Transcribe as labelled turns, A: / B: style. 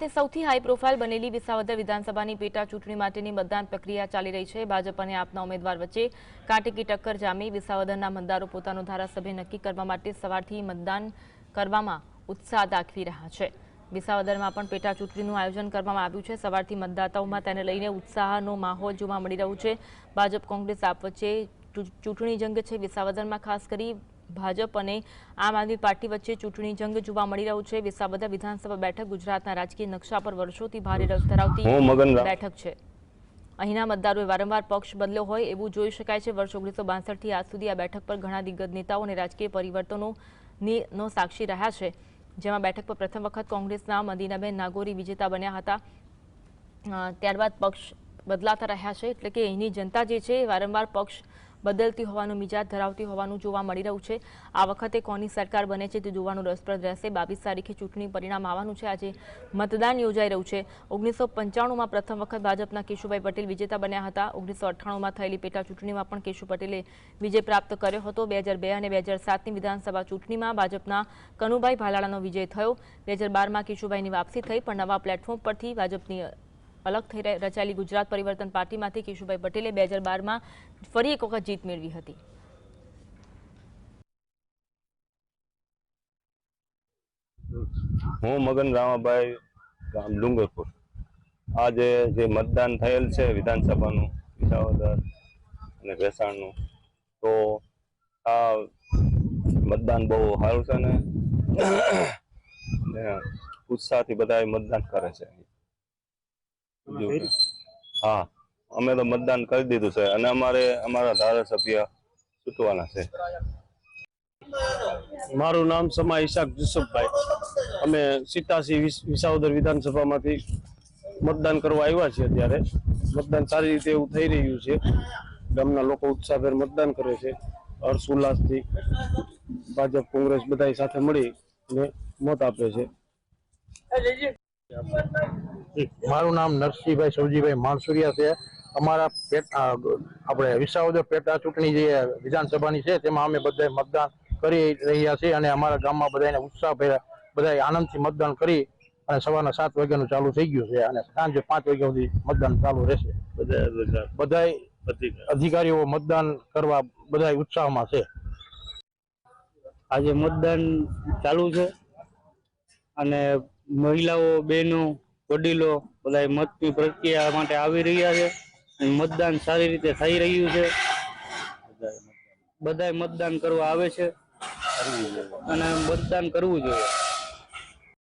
A: તે સૌથી high profile બનેલી વિસાવદર વિધાનસભાની પેટા ચૂંટણી માટેની મતદાન પ્રક્રિયા ચાલી રહી છે. ભાજપ અને આપના ઉમેદવાર વચ્ચે કાંટેકી ટક્કર જામી વિસાવદરના મતદારો પોતાનો ધારાસભ્ય નક્કી કરવા માટે સવારથી મતદાન કરવામાં ઉત્સાહ દાખવી રહ્યા છે. વિસાવદરમાં પણ પેટા ચૂંટણીનું આયોજન કરવામાં આવ્યું છે. સવારથી મતદાતાઓમાં તેને લઈને ઉત્સાહનો માહોલ જોવા મળી રહ્યો છે. ભાજપ કોંગ્રેસ આપ વચ્ચે ચૂંટણી જંગ છે. વિસાવદરમાં ખાસ કરી ભાજપ અને આમ આદમી પાર્ટી વચ્ચે ચૂંટણી જંગ જોવા મળી રહ્યું છે. વિસાવદર વિધાનસભા બેઠક ગુજરાતના રાજકીય નકશા પર વર્ષોથી ભારે રસ ધરાવતી બેઠક છે. અહીંના મતદારોએ વારંવાર પક્ષ બદલ્યો હોય એવું જોઈ શકાય છે. વર્ષ ઓગણીસો બાસઠથી આજ સુધી આ બેઠક પર ઘણા દિગ્ગજ નેતાઓ અને રાજકીય પરિવર્તનો નો સાક્ષી રહ્યા છે. જેમાં બેઠક પર પ્રથમ વખત કોંગ્રેસના મદીનાબેન નાગોરી વિજેતા બન્યા હતા. ત્યારબાદ પક્ષ બદલાતા રહ્યા છે. એટલે કે અહીંની જનતા જે છે વારંવાર પક્ષ બદલતી હોવાનું, મિજાજ ધરાવતી હોવાનું જોવા મળી રહ્યું છે. આ વખતે કોની સરકાર બને છે તે જોવાનું રસપ્રદ રહેશે. બાવીસ તારીખે ચૂંટણી પરિણામ આવવાનું છે. આજે મતદાન યોજાઈ રહ્યું છે. ઓગણીસો પંચાણુંમાં પ્રથમ વખત ભાજપના કેશુભાઈ પટેલ વિજેતા બન્યા હતા. ઓગણીસો અઠ્ઠાણુંમાં થયેલી પેટા ચૂંટણીમાં પણ કેશુ પટેલે વિજય પ્રાપ્ત કર્યો હતો. બે હજાર બે અને બે હજાર સાતની વિધાનસભા ચૂંટણીમાં ભાજપના કનુભાઈ ભાલાળાનો વિજય થયો. બે હજાર બારમાં કેશુભાઈની વાપસી થઈ, પણ નવા પ્લેટફોર્મ પરથી ભાજપની અલગ થઈ રચાયેલી ગુજરાત પરિવર્તન પાર્ટીમાંથી કેશુભાઈ પટેલે બે હજાર બારમાં ફરી એક વખત જીત મેળવી હતી.
B: હું મગન રામાભાઈ ગામ ડુંગરપુર. આજે જે મતદાન થયેલ છે વિધાનસભાનું, વિસાવદર અને ભેસાણનું તો આ મતદાન બહુ સારું છે ને ઉત્સાહથી બધા મતદાન કરે છે. હા. અમે તો મતદાન કરી દીધું છે અને અમારે અમારા ધારાસભ્ય ચૂંટવાના છે.
C: મારું નામ સમા ઈશાક જુસુફભાઈ અમે સિત્તાસી વિસાવદર વિધાનસભામાંથી મતદાન કરવા આવ્યા છીએ અત્યારે. મતદાન સારી રીતે એવું થઈ રહ્યું છે. ગામના લોકો ઉત્સાહભેર મતદાન કરે છે. હર્ષ ઉલ્લાસથી ભાજપ કોંગ્રેસ બધા સાથે મળી અને મત આપે છે.
D: મારું નામ નરસિંહભાઈ સૌજીભાઈ માણસુરિયા છે. અમારા પેટ આપણે વિસાવદર પેટા ચૂંટણી જે વિધાનસભાની છે તેમાં અમે બધા મતદાન કરી રહ્યા છીએ અને અમારા ગામમાં બધાને ઉત્સાહ બધા આનંદથી મતદાન કરી અને સવારના સાત વાગ્યાનું ચાલુ થઈ ગયું છે અને સાંજે પાંચ વાગ્યા સુધી મતદાન ચાલુ રહેશે. બધા અધિકારીઓ મતદાન કરવા બધા ઉત્સાહમાં છે.
E: આજે મતદાન ચાલુ છે અને મહિલાઓ બહેનો વડીલો બધા મતની પ્રક્રિયા માટે આવી રહ્યા છે. મતદાન સારી રીતે થઈ રહ્યું છે. બધાય મતદાન કરવા આવે છે. અને મતદાન કરવું જોઈએ.